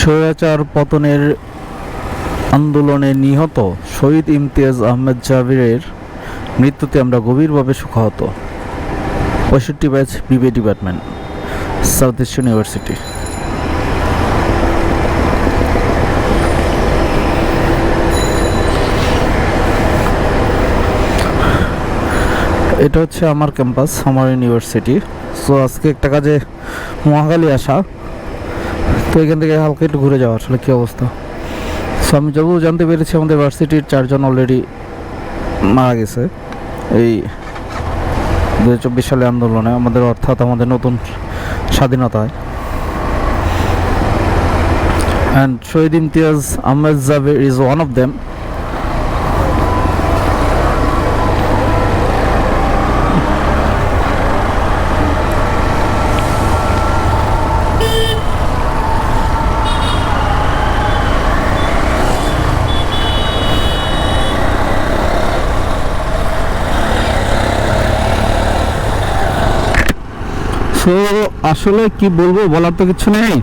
স্বৈরাচার পতনের আন্দোলনে নিহত শহীদ ইমতিয়াজ আহমেদ জাবিরের মৃত্যুতে আমরা গভীরভাবে শোকাহত। পঁয়ষট্টি batch BBA department South East University. এটা হচ্ছে আমার ক্যাম্পাস, আমার ইউনিভার্সিটি। সো আজকে একটা কাজে মহাখালী আসা। তো এখান থেকে হালকা একটু ঘুরে যাওয়া, আসলে কী অবস্থা? সো আমি যবু জানতে পেরেছি, আমাদের ভার্সিটির চারজন অলরেডি মারা গেছে। এই দু চব্বিশ সালে আন্দোলনে আমাদের অর্থাৎ আমাদের নতুন স্বাধীনতায়। And Shahid Imtiaz Ahmed Jabir is one of them so আসলে কি বলব বলার তো কিছু নেই।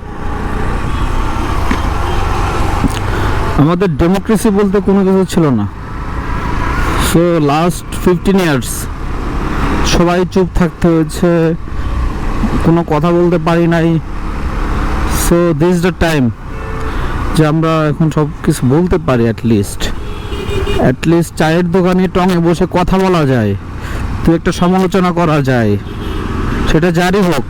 আমাদের ডেমোক্রেসি বলতে কোনো কিছু ছিল না। সো লাস্ট ফিফটিন ইয়ার্স সবাই চুপ থাকতে হয়েছে, কোনো কথা বলতে পারি নাই। সো দিস দ্য টাইম যে আমরা এখন সব কিছু বলতে পারি অ্যাটলিস্ট অ্যাটলিস্ট চায়ের দোকানে টঙে বসে কথা বলা যায়। দু একটা সমালোচনা করা যায়। সেটা যারই হোক।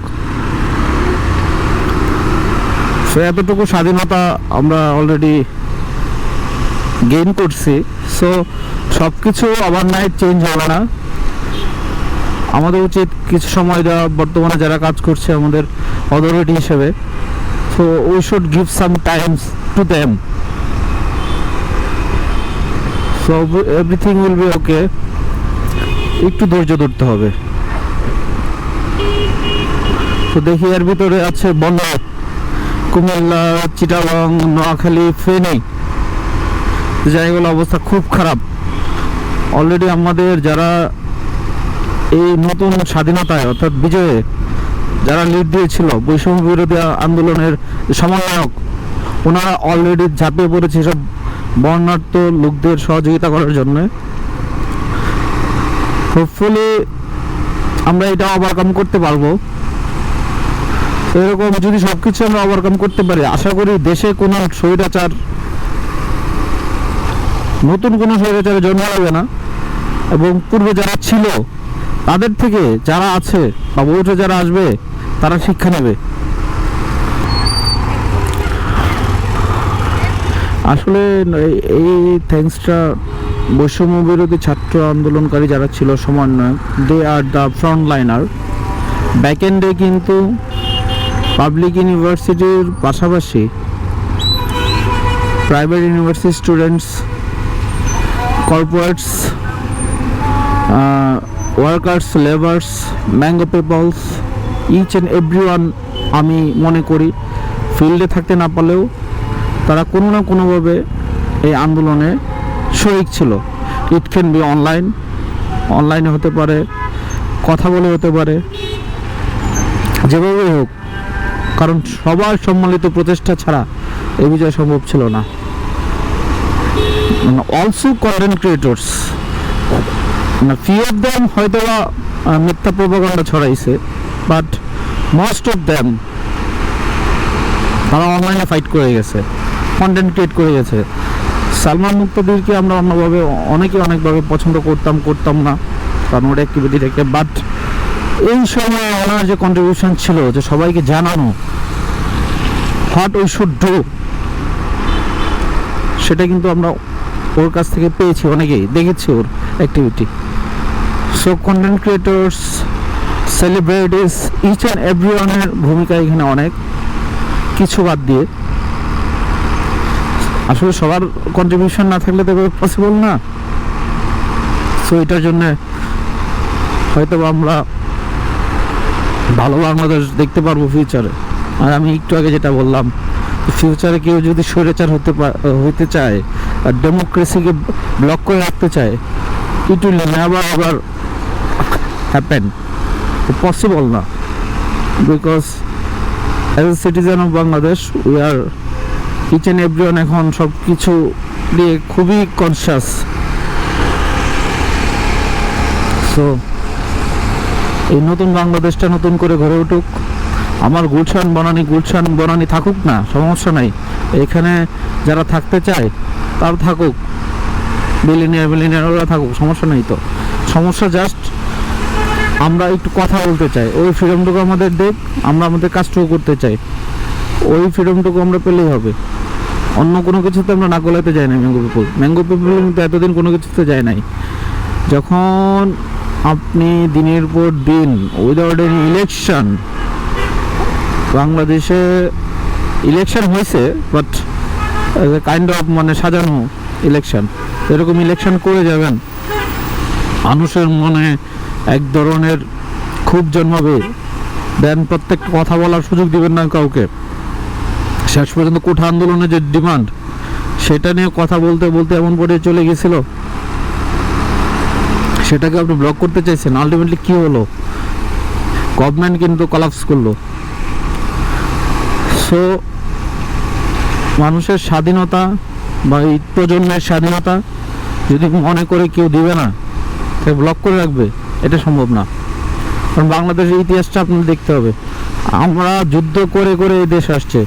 সো এতটুকু স্বাধীনতা আমরা অলরেডি গেইন করছি। সো সব কিছু আবার নাইট চেঞ্জ হবে না। আমাদের উচিত কিছু সময় দেওয়া। বর্তমানে যারা কাজ করছে আমাদের অথরিটি হিসেবে। So we should give some times to them so everything will be okay একটু ধৈর্য ধরতে হবে। দেখি এর ভিতরে আছে বন্যা কুমিল্লা, চিটাগং, নোয়াখালী, ফেনী। জায়গাগুলো অবস্থা খুব খারাপ। অলরেডি আমাদের যারা এই নতুন স্বাধীনতায়, অর্থাৎ বিজয়ে যারা লিড দিয়েছিল, বৈষম্য বিরোধী আন্দোলনের সমন্বয়ক, ওনারা অলরেডি ঝাঁপিয়ে পড়েছে সব বর্ণার্থ লোকদের সহযোগিতা করার জন্য। হোপফুলি আমরা এটা ওভারকাম করতে পারব। এরকম যদি সবকিছু আমরা ওভারকাম করতে পারি, আশা করি দেশে কোনো স্বৈরাচার, নতুন কোনো স্বৈরাচারের জন্ম হবে না। এবং পূর্বে যারা ছিল, তাদের থেকে যারা আছে বা ভবিষ্যতে যারা আসবে, তারা শিক্ষা নেবে। আসলে এই- থ্যাঙ্কসটা বৈষম্য বিরোধী ছাত্র আন্দোলনকারী যারা ছিল সমন্বয় they are the frontliner back এন্ডে কিন্তু পাবলিক ইউনিভার্সিটির পাশাপাশি private university students corporates workers labours mango peoples each and every one আমি মনে করি ফিল্ডে থাকতে না পারলেও তারা কোনো না কোনোভাবে এই আন্দোলনে শরিক ছিল। ইট ক্যান বি অনলাইন অনলাইনে হতে পারে, কথা বলে হতে পারে, যেভাবেই হোক। কারণ সবার সম্মিলিত প্রচেষ্টা ছাড়া এই বিজয় সম্ভব ছিল না। অলসো কন্টেন্ট ক্রিয়েটর্স না ফিউ অফ দ্যাম হয়তো মিথ্যা প্রভাকাণ্ডা ছড়াইছে বাট মোস্ট অফ দ্যাম তারা অনলাইনে ফাইট করে গেছে কন্টেন্ট ক্রিয়েট করে গেছে। সালমান মুক্তাদিরকে আমরা অন্যভাবে, অনেকে অনেকভাবে পছন্দ করতাম করতাম না, কারণ ওর অ্যাক্টিভিটি থেকে বাট এই সময় ওনার যে কন্ট্রিবিউশন ছিল যে সবাইকে জানানো হোয়াট উই শুড ডু সেটা কিন্তু আমরা ওর কাছ থেকে পেয়েছি অনেকেই, দেখেছি ওর activity so content creators celebrities each and every ওয়ানের ভূমিকা এখানে অনেক। কিছু বাদ দিয়ে। আসলে সবার কন্ট্রিবিউশন না থাকলে তো পসিবল না। সো এটার জন্য হয়তো আমরা ভালো বাংলাদেশ দেখতে পারব ফিউচারে আর আমি একটু আগে যেটা বললাম ফিউচারে কেউ যদি স্বৈরাচার হতে হতে চায় আর ডেমোক্রেসিকে ব্লক করে রাখতে চায় ইট উইল নেভার আবার হ্যাপেন পসিবল না। Because as a citizen of Bangladesh we are each and everyone এখন সব কিছু দিয়ে খুবই কনসিয়াস সো এই নতুন বাংলাদেশটা নতুন করে গড়ে উঠুক। আমার গুলশান বনানি গুলশান বনানি থাকুক না, সমস্যা নাই। এখানে যারা থাকতে চায়, তারা থাকুক। বিলিনিয়ার বিলিনিয়ার ওরা থাকুক, সমস্যা নেই তো। সমস্যা জাস্ট আমরা একটু কথা বলতে চাই। ওই ফ্রিডমটুকু আমাদের দেখ, আমরা আমাদের কাজটুকু করতে চাই। ওই ফ্রিডমটুকু আমরা পেলেই হবে। অন্য কোনো কিছুতে আমরা না গোলাতে যাই না ম্যাঙ্গো পিপুল ম্যাঙ্গো পিপুল কিন্তু এতদিন কোনো কিছুতে যায় নাই। যখন আপনি দিনের পর দিন উইদাউট এনি ইলেকশন বাংলাদেশে ইলেকশন হয়েছে বাট কাইন্ড অফ মানে সাজানো ইলেকশন এরকম ইলেকশন করে যাবেন। মানুষের মনে এক ধরনের খুব জন্মাবে। দেন প্রত্যেক কথা বলার সুযোগ দিবেন না কাউকে। শেষ পর্যন্ত কোঠা আন্দোলনের যে ডিমান্ড সেটা নিয়ে কথা বলতে বলতে এমন পর্যায়ে চলে গেছিল। সেটাকে আপনি ব্লক করতে চাইছেন আলটিমেটলি কি হলো? গভর্নমেন্ট কিন্তু কলাপস করল। সো মানুষের স্বাধীনতা বা এই প্রজন্মের স্বাধীনতা যদি মনে করে কেউ দিবে না তাকে ব্লক করে রাখবে, এটা সম্ভব না। কারণ বাংলাদেশের ইতিহাসটা আপনার দেখতে হবে। আমরা যুদ্ধ করে করে এই দেশ আসছে।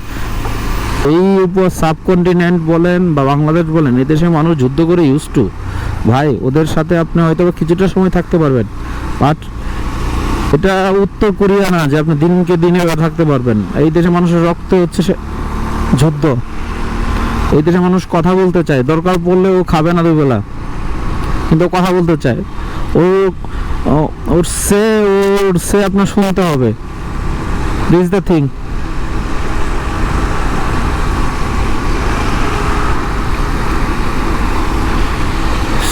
এই উপর সাবকন্টিনেন্ট বলেন বা বাংলাদেশ বলেন এই দেশের মানুষ যুদ্ধ করে ইউজ টু ভাই, ওদের সাথে আপনি হয়তো কিছুটা সময় থাকতে পারবেন। বাট এটা উত্তর কোরিয়া না, যে আপনি দিনকে দিনে থাকতে পারবেন। এই দেশের মানুষের রক্ত হচ্ছে যুদ্ধ। এই দেশে মানুষ কথা বলতে চায়। দরকার পড়লে ও খাবে না দুবেলা। কিন্তু কথা বলতে চায়। ও- ওর সে ওর সে আপনার শুনতে হবে। দিস দ্য থিং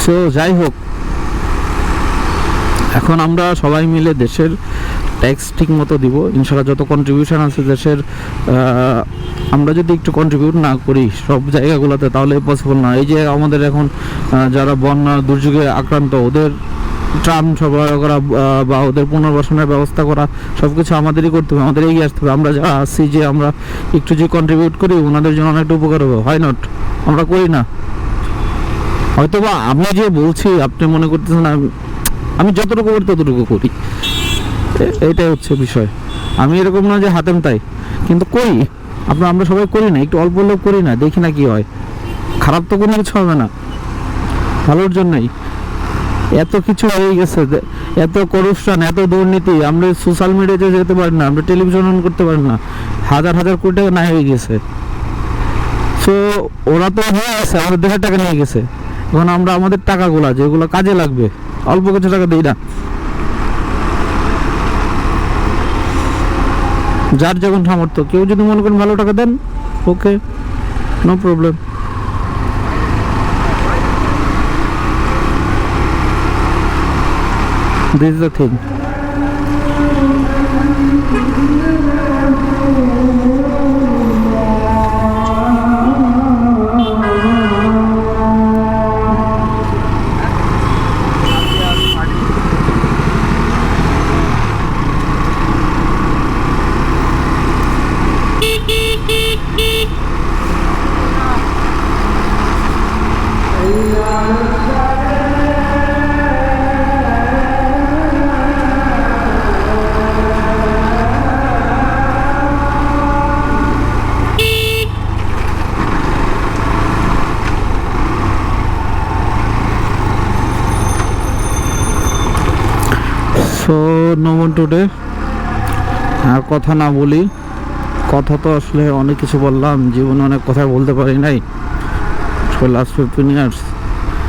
সো যাই হোক, এখন আমরা সবাই মিলে দেশের ট্যাক্স ঠিক মতো দিব। ইনশাল্লাহ যত কন্ট্রিবিউশন আছে দেশের আমরা যদি একটু কন্ট্রিবিউট না করি সব জায়গাগুলোতে, তাহলে পসিবল না। এই যে আমাদের এখন যারা বন্যা দুর্যোগে আক্রান্ত, ওদের ট্রাম সরবরাহ করা বা ওদের পুনর্বাসনের ব্যবস্থা করা সব কিছু আমাদেরই করতে হবে, আমাদের এগিয়ে আসতে হবে। আমরা যারা আসছি যে আমরা একটু যে কন্ট্রিবিউট করি, ওনাদের জন্য অনেকটা উপকার হবে, হয় নট আমরা করি না। হয়তোবা আমি যে বলছি, আপনি মনে করতেছেন আমি- যতটুকু করি ততটুকু করি। এটাই হচ্ছে বিষয়। আমি এরকম না যে হাতেম তাই। কিন্তু করি। আপনার, আমরা সবাই করি না। একটু অল্প লোক করি না। দেখি না কি হয়। খারাপ তো কোনো কিছু হবে না। ভালোর জন্যই। এত কিছু হয়ে গেছে এত করপশন এত দুর্নীতি। আমরা সোশ্যাল মিডিয়াতে যেতে পারি না। আমরা টেলিভিশন অন করতে পারি না। হাজার হাজার কোটি টাকা নাই হয়ে গেছে। সো ওরা তো হয়ে গেছে। আমাদের দেশের টাকা নিয়ে গেছে। এখন আমরা আমাদের টাকাগুলা, যেগুলো কাজে লাগবে, অল্প কিছু টাকা দিই না। যার যখন সামর্থ্য, কেউ যদি মনে করেন ভালো টাকা দেন, okay no problem this the thing so নবন today. আর কথা না বলি, কথা তো আসলে অনেক কিছু বললাম, জীবনে অনেক কথা বলতে পারি নাই। Last fifteen years